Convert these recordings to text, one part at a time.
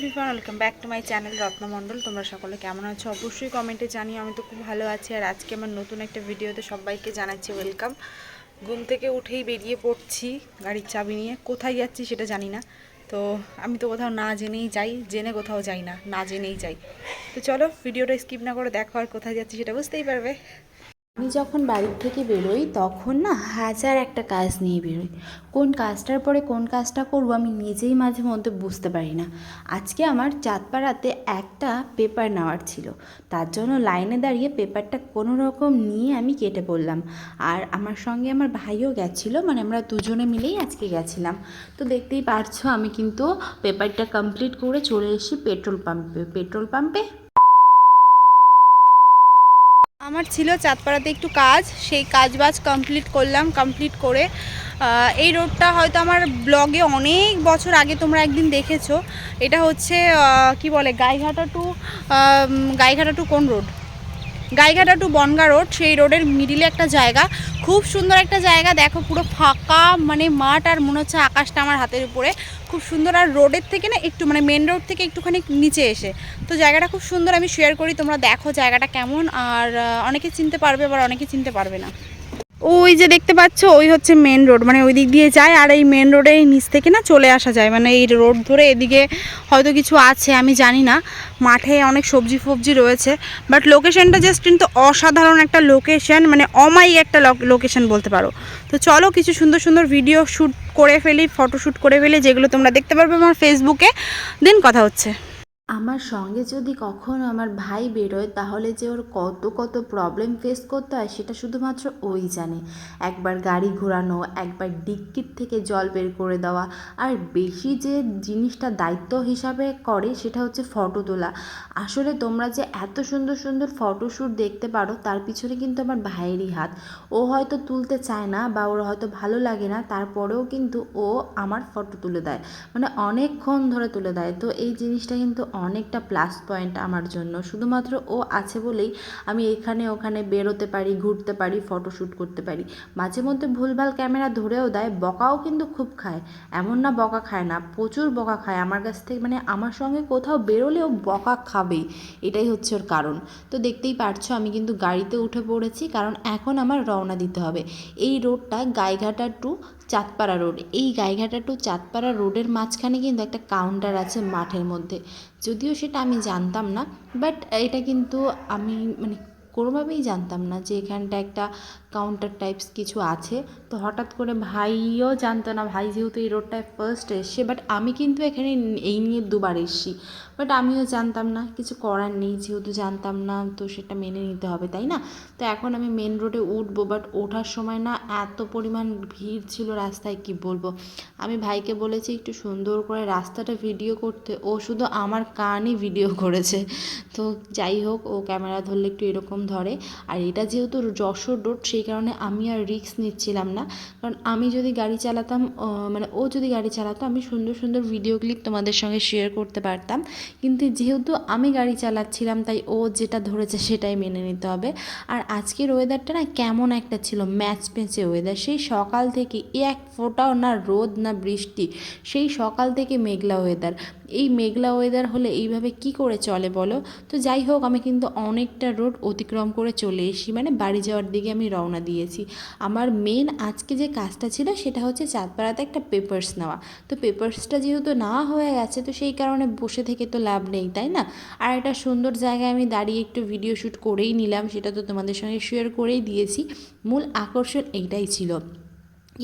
Everyone welcome back to my channel Ratna Mondal তোমরা সকলে কেমন আছো? অবশ্যই কমেন্টে জানিও, আমি তো খুব ভালো আছি। আর আজকে আমার নতুন একটা ভিডিওতে সবাইকে জানাচ্ছি ওয়েলকাম ঘুম থেকে উঠেই বেরিয়ে পড়ছি গাড়ির চাবি নিয়ে। কোথায় যাচ্ছি সেটা জানি না। তো আমি তো কোথাও না জেনেই যাই, জেনে কোথাও যাই না না জেনেই যাই। তো চলো, ভিডিওটা স্কিপ না করে দেখো আর কোথায় যাচ্ছি সেটা বুঝতেই পারবে। আমি যখন বাড়ির থেকে বেরোই, তখন না হাজার একটা কাজ নিয়ে বেরোই। কোন কাজটার পরে কোন কাজটা করব আমি নিজেই মাঝে মধ্যে বুঝতে পারি না। আজকে আমার চাঁদপাড়াতে একটা পেপার নেওয়ার ছিল। তার জন্য লাইনে দাঁড়িয়ে পেপারটা কোনো রকম নিয়ে আমি কেটে পড়লাম। আর আমার সঙ্গে আমার ভাইও গেছিল মানে আমরা দুজনে মিলেই আজকে গেছিলাম। তো দেখতেই পারছ, আমি কিন্তু পেপারটা কমপ্লিট করে চলে এসেছি পেট্রোল পাম্পে। পেট্রোল পাম্পে আমার ছিল চাঁদপাড়াতে একটু কাজ, সেই কাজ বাজ কমপ্লিট করলাম কমপ্লিট করে এই রোডটা হয়তো আমার ব্লগে অনেক বছর আগে তোমরা একদিন দেখেছ। এটা হচ্ছে কি বলে, গাইঘাটা টু গাইঘাটা টু কোন road Gaighata to Bongaon road সেই রোডের মিডিলে একটা জায়গা। খুব সুন্দর একটা জায়গা, দেখো পুরো ফাঁকা মানে মাঠ আর মনে হচ্ছে আকাশটা আমার হাতের উপরে। খুব সুন্দর, আর রোডের থেকে না একটু মানে মেন রোড থেকে একটুখানি নিচে এসে। তো জায়গাটা খুব সুন্দর, আমি শেয়ার করি, তোমরা দেখো জায়গাটা কেমন, আর অনেকে চিনতে পারবে, আবার অনেকে চিনতে পারবে না। ওই যে দেখতে পাচ্ছ, ওই হচ্ছে মেন রোড মানে ওই দিক দিয়ে যায় আর এই মেন রোডের নিচ থেকে না চলে আসা যায়। মানে এই রোড ধরে এদিকে হয়তো কিছু আছে, আমি জানি না। মাঠে অনেক সবজি ফবজি রয়েছে বাট লোকেশনটা জাস্ট কিন্তু অসাধারণ একটা লোকেশন মানে অমায়িক একটা লোকেশন বলতে পারো। তো চলো কিছু সুন্দর সুন্দর ভিডিও শ্যুট করে ফেলি ফটো শ্যুট করে ফেলি, যেগুলো তোমরা দেখতে পারবে আমার ফেসবুকে দেন কথা হচ্ছে। আমার সঙ্গে যদি কখনো আমার ভাই বেরোয়, তাহলে যে ওর কত কত প্রবলেম ফেস করতে হয়, সেটা শুধুমাত্র ওই জানে। একবার গাড়ি ঘোরানো, একবার ডিক্কির থেকে জল বের করে দেওয়া, আর বেশি যে জিনিসটা দায়িত্ব হিসাবে করে, সেটা হচ্ছে ফটো তোলা। আসলে তোমরা যে এত সুন্দর সুন্দর ফটোশ্যুট দেখতে পারো, তার পিছনে কিন্তু আমার ভাইয়েরই হাত। ও হয়তো তুলতে চায় না, বা ওর হয়তো ভালো লাগে না, তারপরেও কিন্তু ও আমার ফটো তুলে দেয়। মানে অনেকক্ষণ ধরে তুলে দেয়। তো এই জিনিসটা কিন্তু অনেকটা প্লাস পয়েন্ট আমার জন্য। শুধুমাত্র ও আছে বলেই আমি এখানে ওখানে বেরোতে পারি, ঘুরতে পারি ফটোশ্যুট করতে পারি। মাঝে মধ্যে ভুলভাল ক্যামেরা ধরেও দেয়, বকাও কিন্তু খুব খায়। এমন না বকা খায় না, প্রচুর বকা খায়। আমার কাছ থেকে মানে আমার সঙ্গে কোথাও বেরোলেও বকা খাবেই এটাই হচ্ছে ওর কারণ। তো দেখতেই পারছ, আমি কিন্তু গাড়িতে উঠে পড়েছি, কারণ এখন আমার রওনা দিতে হবে। এই রোডটা গাইঘাটা টু চাঁদপাড়া রোড। এই গাইঘাটা টু চাঁদপাড়া রোডের মাঝখানে কিন্তু একটা কাউন্টার আছে মাঠের মধ্যে। যদিও সেটা আমি জানতাম না বাট এটা কিন্তু আমি মানে কোনোভাবেই জানতাম না যে এখানটা একটা কাউন্টার টাইপস কিছু আছে। তো হঠাৎ করে ভাইও জানতো না, ভাই যেহেতু এই রোডটায় ফার্স্ট এসছে বাট আমি কিন্তু এখানে এই নিয়ে দুবার এসছি। বাট আমিও জানতাম না, কিছু করার নেই, যেহেতু জানতাম না, তো সেটা মেনে নিতে হবে, তাই না? তো এখন আমি মেন রোডে উঠবো বাট ওঠার সময় না এত পরিমাণ ভিড় ছিল রাস্তায়, কি বলব? আমি ভাইকে বলেছি, একটু সুন্দর করে রাস্তাটা ভিডিও করতে। ও শুধু আমার কানই ভিডিও করেছে। তো যাই হোক, ও ক্যামেরা ধরলে একটু এরকম ধরে। আর এটা যেহেতু যশোর রোড সেই কারণে আমি আর রিস্ক নিচ্ছিলাম না। কারণ আমি যদি গাড়ি চালাতাম মানে ও যদি গাড়ি চালাতো, আমি সুন্দর সুন্দর ভিডিও ক্লিপ তোমাদের সঙ্গে শেয়ার করতে পারতাম। কিন্তু যেহেতু আমি গাড়ি চালাচ্ছিলাম, তাই ও যেটা ধরেছে সেটাই মেনে নিতে হবে। আর আজকের ওয়েদারটা না কেমন একটা ছিল ম্যাচ পেঁচে ওয়েদার সেই সকাল থেকে এক ফোঁটাও না রোদ না বৃষ্টি, সেই সকাল থেকে মেঘলা ওয়েদার এই মেঘলা ওয়েদার হলে এইভাবে কি করে চলে বলো? তো যাই হোক, আমি কিন্তু অনেকটা রোড অতিক্রম করে চলে এসি মানে বাড়ি যাওয়ার দিকে আমি রওনা দিয়েছি। আমার মেন আজকে যে কাজটা ছিল সেটা হচ্ছে চাঁদপাড়াতে একটা পেপার্স নেওয়া। তো পেপার্সটা যেহেতু না হয়ে গেছে, তো সেই কারণে বসে থেকে তো লাভ নেই, তাই না? আর একটা সুন্দর জায়গায় আমি দাঁড়িয়ে একটু ভিডিও শ্যুট করেই নিলাম। সেটা তো তোমাদের সঙ্গে শেয়ার করেই দিয়েছি। মূল আকর্ষণ এইটাই ছিল।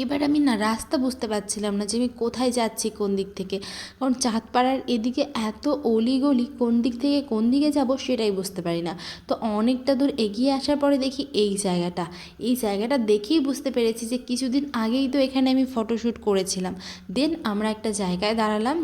এবার আমি না রাস্তা বুঝতে পারছিলাম না যে আমি কোথায় যাচ্ছি, কোন দিক থেকে। কারণ চাঁদপাড়ার এদিকে এত অলিগলি কোন দিক থেকে কোন দিকে যাব সেটাই বুঝতে পারি না। তো অনেকটা দূর এগিয়ে আসার পরে দেখি এই জায়গাটা। এই জায়গাটা দেখেই বুঝতে পেরেছি যে কিছুদিন আগেই তো এখানে আমি ফটোশ্যুট করেছিলাম। দেন আমরা একটা জায়গায় দাঁড়ালাম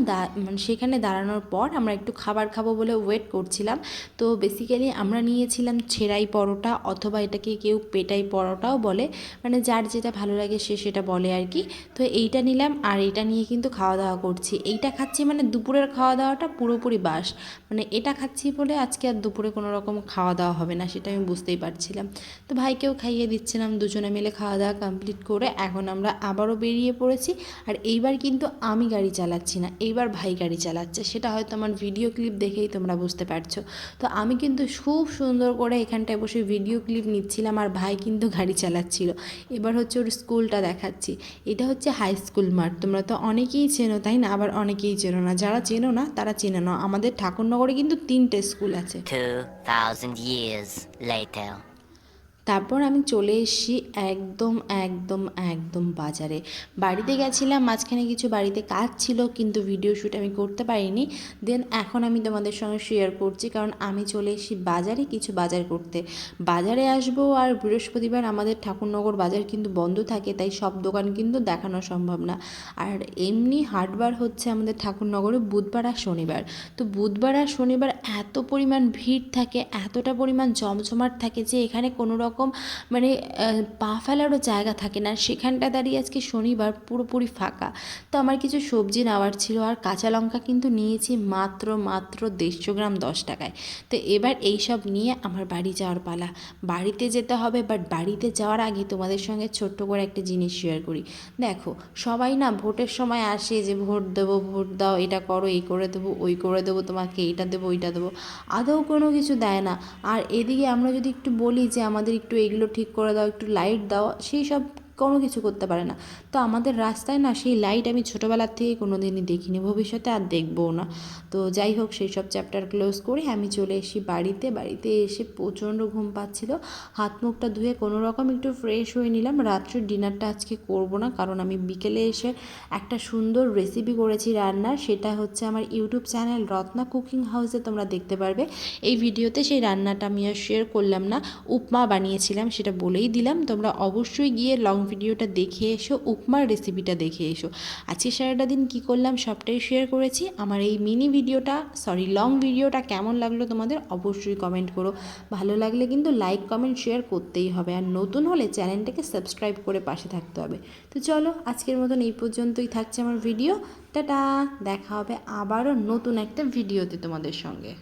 মানে সেখানে দাঁড়ানোর পর আমরা একটু খাবার খাব বলে ওয়েট করছিলাম। তো বেসিক্যালি আমরা নিয়েছিলাম ছেঁড়াই পরোটা অথবা এটাকে কেউ পেটাই পরোটাও বলে। মানে যার যেটা ভালো লাগে সে সেটা বলে আর কি। তো এইটা নিলাম আর এটা নিয়ে কিন্তু খাওয়া দাওয়া করছি। এইটা খাচ্ছি মানে দুপুরের খাওয়া দাওয়াটা পুরোপুরি বাস। মানে এটা খাচ্ছি বলে আজকে আর দুপুরে কোনো রকম খাওয়া দাওয়া হবে না সেটা আমি বুঝতেই পারছিলাম। তো ভাইকেও খাইয়ে দিচ্ছিলাম, দুজনে মিলে খাওয়া দাওয়া কমপ্লিট করে এখন আমরা আবারও বেরিয়ে পড়েছি। আর এইবার কিন্তু আমি গাড়ি চালাচ্ছি না, এইবার ভাই গাড়ি চালাচ্ছে। সেটা হয়তো আমার ভিডিও ক্লিপ দেখেই তোমরা বুঝতে পারছ। তো আমি কিন্তু খুব সুন্দর করে এখানটায় বসে ভিডিও ক্লিপ নিচ্ছিলাম আর ভাই কিন্তু গাড়ি চালাচ্ছিল। এবার হচ্ছে ওর স্কুলটা দেখাচ্ছি এটা হচ্ছে হাই স্কুল মাঠ। তোমরা তো অনেকেই চেনো তাই না? আবার অনেকেই চেনো না। যারা চেনো না তারা চেনে না আমাদের ঠাকুরনগরে কিন্তু তিনটে স্কুল আছে। 2,000 years later. তারপর আমি চলে এসেছি একদম একদম একদম বাজারে। বাড়িতে গেছিলাম, মাঝখানে কিছু বাড়িতে কাজ ছিল, কিন্তু ভিডিও শ্যুট আমি করতে পারিনি। দেন এখন আমি তোমাদের সঙ্গে শেয়ার করছি, কারণ আমি চলে এসেছি বাজারে কিছু বাজার করতে। বাজারে আসব আর বৃহস্পতিবার আমাদের ঠাকুরনগর বাজার কিন্তু বন্ধ থাকে, তাই সব দোকান কিন্তু দেখানো সম্ভব না। আর এমনি হাটবার হচ্ছে আমাদের ঠাকুরনগরে বুধবার আর শনিবার। তো বুধবার আর শনিবার এত পরিমাণ ভিড় থাকে, এতটা পরিমাণ জমজমাট থাকে যে এখানে কোনো রকম মানে পা ফেলারও জায়গা থাকে না। সেখানটা দাঁড়িয়ে আজকে শনিবার পুরোপুরি ফাঁকা। তো আমার কিছু সবজি নেওয়ার ছিল আর কাঁচা লঙ্কা কিন্তু নিয়েছি মাত্র মাত্র দেড়শো গ্রাম দশ টাকায়। তো এবার এই সব নিয়ে আমার বাড়ি যাওয়ার পালা। বাড়িতে যেতে হবে বাট বাড়িতে যাওয়ার আগে তোমাদের সঙ্গে ছোট্ট করে একটা জিনিস শেয়ার করি। দেখো, সবাই না ভোটের সময় আসে যে ভোট দেবো, ভোট দাও, এটা করো, এই করে দেবো, ওই করে দেবো, তোমাকে এটা দেবো, ওইটা দেবো। আদৌ কোনো কিছু দেয় না। আর এদিকে আমরা যদি একটু বলি যে আমাদের একটু এগুলো ঠিক করে দাও একটু লাইট দাও সেই সব কোনো কিছু করতে পারে না। তো আমাদের রাস্তায় না সেই লাইট আমি ছোটোবেলার থেকে কোনো দিনই দেখিনি, ভবিষ্যতে আর দেখবও না। তো যাই হোক, সেই সব চ্যাপ্টার ক্লোজ করে আমি চলে এসেছি বাড়িতে। বাড়িতে এসে প্রচণ্ড ঘুম পাচ্ছিল। হাত মুখটা ধুয়ে কোনো রকম একটু ফ্রেশ হয়ে নিলাম। রাত্রের ডিনারটা আজকে করব না, কারণ আমি বিকেলে এসে একটা সুন্দর রেসিপি করেছি রান্নার। সেটা হচ্ছে আমার ইউটিউব চ্যানেল রত্না কুকিং হাউসে তোমরা দেখতে পারবে। এই ভিডিওতে সেই রান্নাটা আমি আর শেয়ার করলাম না, উপমা বানিয়েছিলাম, সেটা বলেই দিলাম। তোমরা অবশ্যই গিয়ে লং ভিডিওটা দেখে এসো, উপমার রেসিপিটা দেখে এসো। আজকে সারাটা দিন কী করলাম, সবটাই শেয়ার করেছি। আমার এই মিনি ভিডিওটা সরি লং ভিডিওটা কেমন লাগল তোমাদের অবশ্যই কমেন্ট করো। ভালো লাগলে কিন্তু লাইক কমেন্ট শেয়ার করতেই হবে। আর নতুন হলে চ্যানেলটাকে সাবস্ক্রাইব করে পাশে থাকতে হবে। তো চলো, আজকের মতন এই পর্যন্তই থাকছে আমার ভিডিও টাটা, দেখা হবে আবারও নতুন একটা ভিডিওতে তোমাদের সঙ্গে।